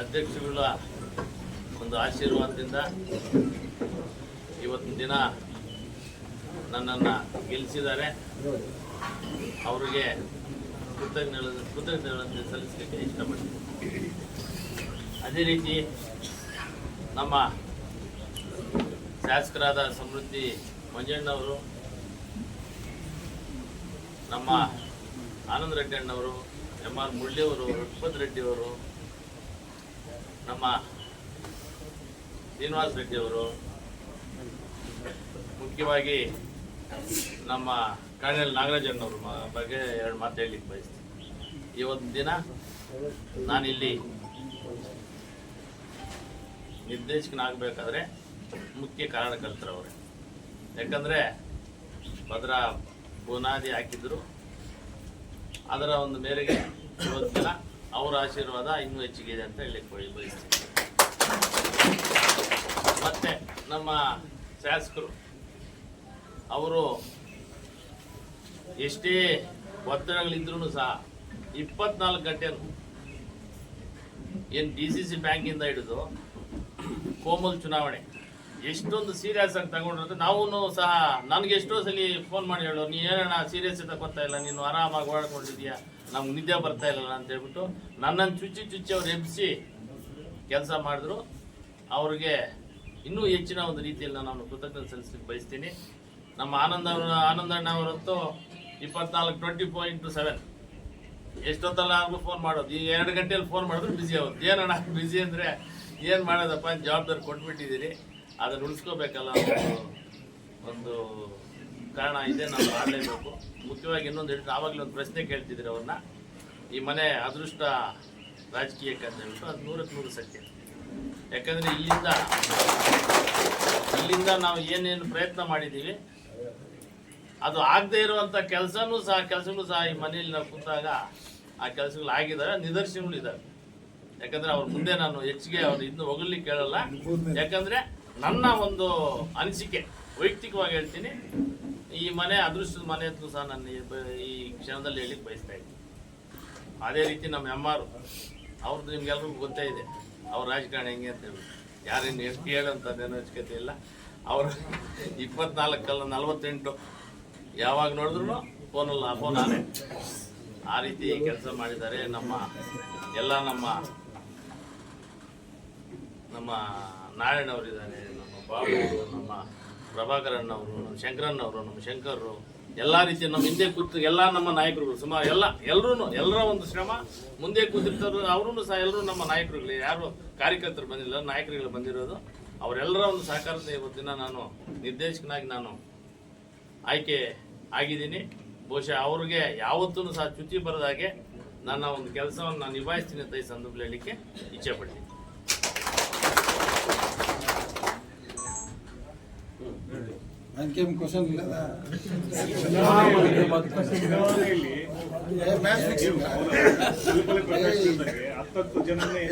ಅಧ್ಯಕ್ಷಗಳ ಒಂದು ಆಶೀರ್ವಾದದಿಂದ ಇವತ್ತಿನ ದಿನ ನನ್ನನ್ನು ಗೆಲ್ಲಿಸಿದ್ದಾರೆ. ಅವರಿಗೆ ಕೃತಜ್ಞ ಕೃತಜ್ಞತೆಗಳನ್ನು ಸಲ್ಲಿಸಲಿಕ್ಕೆ ಇಷ್ಟಪಡ್ತೀನಿ. ಅದೇ ರೀತಿ ನಮ್ಮ ಶಾಸಕರಾದ ಸಮೃದ್ಧಿ ಮಂಜಣ್ಣವರು, ನಮ್ಮ ಆನಂದ ರೆಡ್ಡಿ ಅಣ್ಣವರು, ಎಂ ಆರ್ ಮುಳ್ಳಿಯವರು ರಘುಪತ್ ರೆಡ್ಡಿಯವರು ನಮ್ಮ ಶ್ರೀನಿವಾಸ ರೆಡ್ಡಿಯವರು ಮುಖ್ಯವಾಗಿ ನಮ್ಮ ಕರ್ನಲ್ ನಾಗರಾಜಣ್ಣವ್ರ ಬಗ್ಗೆ ಎರಡು ಮಾತು ಹೇಳಲಿಕ್ಕೆ ಬಯಸ್ತೀನಿ. ಇವತ್ತು ದಿನ ನಾನಿಲ್ಲಿ ನಿರ್ದೇಶಕನಾಗಬೇಕಾದ್ರೆ ಮುಖ್ಯ ಕಾರಣಕರ್ತರವ್ರೆ. ಯಾಕಂದರೆ ಭದ್ರ ಬುನಾದಿ ಹಾಕಿದ್ರು. ಅದರ ಒಂದು ಮೇರೆಗೆ ಇವತ್ತು ಅವರ ಆಶೀರ್ವಾದ ಇನ್ನೂ ಹೆಚ್ಚಿಗೆ ಇದೆ ಅಂತ ಹೇಳಿ ಬಯ- ಬಯಸ್ತೀನಿ. ಮತ್ತೆ ನಮ್ಮ ಶಾಸಕರು, ಅವರು ಎಷ್ಟೇ ಒತ್ತಡಗಳಿದ್ರೂ ಸಹ ಇಪ್ಪತ್ನಾಲ್ಕು ಗಂಟೆ ಏನು ಡಿ ಸಿ ಸಿ ಬ್ಯಾಂಕಿಂದ ಹಿಡಿದು ಕೋಮಲ್ ಚುನಾವಣೆ ಎಷ್ಟೊಂದು ಸೀರಿಯಸ್ ಆಗಿ ತಗೊಂಡ್ರೆ ನಾವು ಸಹ ನನಗೆ ಎಷ್ಟೋ ಸಲ ಫೋನ್ ಮಾಡಿ ಹೇಳೋ ನೀ ಏನಣ್ಣ ಸೀರಿಯಸ್ ತಗೋತಾ ಇಲ್ಲ, ನೀನು ಆರಾಮಾಗಿ ಓಡಾಡ್ಕೊಂಡಿದ್ಯಾ? ನಮ್ಗೆ ನಿದ್ದೆ ಬರ್ತಾ ಇಲ್ಲ ಅಂತ ಹೇಳ್ಬಿಟ್ಟು ನನ್ನನ್ನು ಚುಚ್ಚಿ ಚುಚ್ಚಿ ಅವ್ರು ಎಬ್ಬಿಸಿ ಕೆಲಸ ಮಾಡಿದ್ರು. ಅವ್ರಿಗೆ ಇನ್ನೂ ಹೆಚ್ಚಿನ ಒಂದು ರೀತಿಯಲ್ಲಿ ನಾನು ಕೃತಜ್ಞತೆ ಸಲ್ಲಿಸಲಿಕ್ಕೆ ಬಯಸ್ತೀನಿ. ನಮ್ಮ ಆನಂದ ಆನಂದ ಆನಂದಣ್ಣ ಅವರಂತೂ ಇಪ್ಪತ್ನಾಲ್ಕು ಟ್ವೆಂಟಿ ಫೋರ್ ಇಂಟು ಸೆವೆನ್ ಎಷ್ಟೊತ್ತಲ್ಲ ಆದ್ರೂ ಫೋನ್ ಮಾಡೋದು. ಈ ಎರಡು ಗಂಟೆಯಲ್ಲಿ ಫೋನ್ ಮಾಡಿದ್ರು ಬ್ಯುಸಿ ಆಗುತ್ತೆ ಏನಣ್ಣ ಬ್ಯುಸಿ ಅಂದರೆ ಏನು ಮಾಡೋದಪ್ಪ? ಜವಾಬ್ದಾರಿ ಕೊಟ್ಬಿಟ್ಟಿದ್ದೀರಿ ಅದನ್ನು ಉಳಿಸ್ಕೋಬೇಕಲ್ಲ ಒಂದು ಕಾರಣ ಇದೆ, ನಾವು ಮಾಡಲೇಬೇಕು. ಮುಖ್ಯವಾಗಿ ಇನ್ನೊಂದು ಹೇಳಿದ್ರೆ ಆವಾಗಲೇ ಒಂದು ಪ್ರಶ್ನೆ ಕೇಳ್ತಿದ್ರು ಅವ್ರನ್ನ. ಈ ಮನೆ ಅದೃಷ್ಟ ರಾಜಕೀಯಕ್ಕೆ ಅಂತ ಹೇಳ್ಬಿಟ್ಟು ಅದು ನೂರಕ್ಕೆ ನೂರು ಸತ್ಯ. ಯಾಕಂದರೆ ಇಲ್ಲಿಂದ ಇಲ್ಲಿಂದ ನಾವು ಏನೇನು ಪ್ರಯತ್ನ ಮಾಡಿದ್ದೀವಿ, ಅದು ಆಗದೆ ಇರುವಂಥ ಕೆಲಸನೂ ಸಹ ಕೆಲಸಗಳು ಸಹ ಈ ಮನೆಯಲ್ಲಿ ನಾವು ಕೂತಾಗ ಆ ಕೆಲಸಗಳು ಆಗಿದ್ದಾವೆ ನಿದರ್ಶನಗಳು ಇದ್ದಾವೆ ಯಾಕಂದರೆ ಅವ್ರ ಮುಂದೆ ನಾನು ಹೆಚ್ಚಿಗೆ ಅವ್ರು ಇನ್ನೂ ಹೊಗಲಿಕ್ಕೆ ಕೇಳಲ್ಲ. ಯಾಕಂದ್ರೆ ನನ್ನ ಒಂದು ಅನಿಸಿಕೆ, ವೈಯಕ್ತಿಕವಾಗಿ ಹೇಳ್ತೀನಿ. ಈ ಮನೆ ಅದೃಷ್ಟದ ಮನೆ ಅಂತಲೂ ಸಹ ನಾನು ಈ ಕ್ಷಣದಲ್ಲಿ ಹೇಳಿಕ್ಕೆ ಬಯಸ್ತಾ ಇದ್ದೀನಿ. ಅದೇ ರೀತಿ ನಮ್ಮ ಎಂ ಆರ್ ಅವ್ರದ್ದು ನಿಮ್ಗೆಲ್ರಿಗೂ ಗೊತ್ತೇ ಇದೆ. ಅವ್ರ ರಾಜಕಾರಣ ಹೆಂಗೆ ಅಂತ ಹೇಳಿ. ಯಾರೇನು ಎಷ್ಟು ಹೇಳಂತ ಅವಶ್ಯಕತೆ ಇಲ್ಲ. ಅವರು ಇಪ್ಪತ್ನಾಲ್ಕಲ್ಲ ನಲ್ವತ್ತೆಂಟು. ಯಾವಾಗ ನೋಡಿದ್ರು ಫೋನಲ್ಲ ಫೋನ್ ಆ ರೀತಿ ಕೆಲಸ ಮಾಡಿದ್ದಾರೆ ನಮ್ಮ ಎಲ್ಲ ನಮ್ಮ ನಮ್ಮ ನಾರಾಯಣವರಿದ್ದಾರೆ ನಮ್ಮ ಬಾಬು, ನಮ್ಮ ಪ್ರಭಾಕರಣ್ಣವರು ನಮ್ಮ ಶಂಕರಣ್ಣವರು ನಮ್ಮ ಶಂಕರರು, ಎಲ್ಲ ರೀತಿಯ ನಮ್ಮ ಹಿಂದೆ ಕೂತು ಎಲ್ಲ ನಮ್ಮ ನಾಯಕರುಗಳು ಸುಮಾರು ಎಲ್ಲ ಎಲ್ಲರೂ ಎಲ್ಲರ ಒಂದು ಶ್ರಮ. ಮುಂದೆ ಕೂತಿರ್ತಾರೆ ಅವರೂ ಸಹ ಎಲ್ಲರೂ ನಮ್ಮ ನಾಯಕರುಗಳು. ಯಾರು ಕಾರ್ಯಕರ್ತರು ಬಂದಿಲ್ಲ, ನಾಯಕರುಗಳು ಬಂದಿರೋದು. ಅವರೆಲ್ಲರ ಒಂದು ಸಹಕಾರದ ಇವತ್ತಿನ ನಾನು ನಿರ್ದೇಶಕನಾಗಿ ನಾನು ಆಯ್ಕೆ ಆಗಿದ್ದೀನಿ. ಬಹುಶಃ ಅವ್ರಿಗೆ ಯಾವತ್ತೂ ಸಹ ಚ್ಯುತಿ ಬರದ ಹಾಗೆ ನನ್ನ ಒಂದು ಕೆಲಸವನ್ನು ನಾನು ನಿಭಾಯಿಸ್ತೀನಿ ಅಂತ ಈ ಸಂದರ್ಭದಲ್ಲಿ ಹೇಳಲಿಕ್ಕೆ ಇಚ್ಛೆ ಪಡ್ತೀನಿ. ಅದಕ್ಕೇನು ಕ್ವಶನ್ ಇಲ್ಲ. ಮ್ಯಾಚ್ ಹತ್ತತ್ತು ಜನನೇ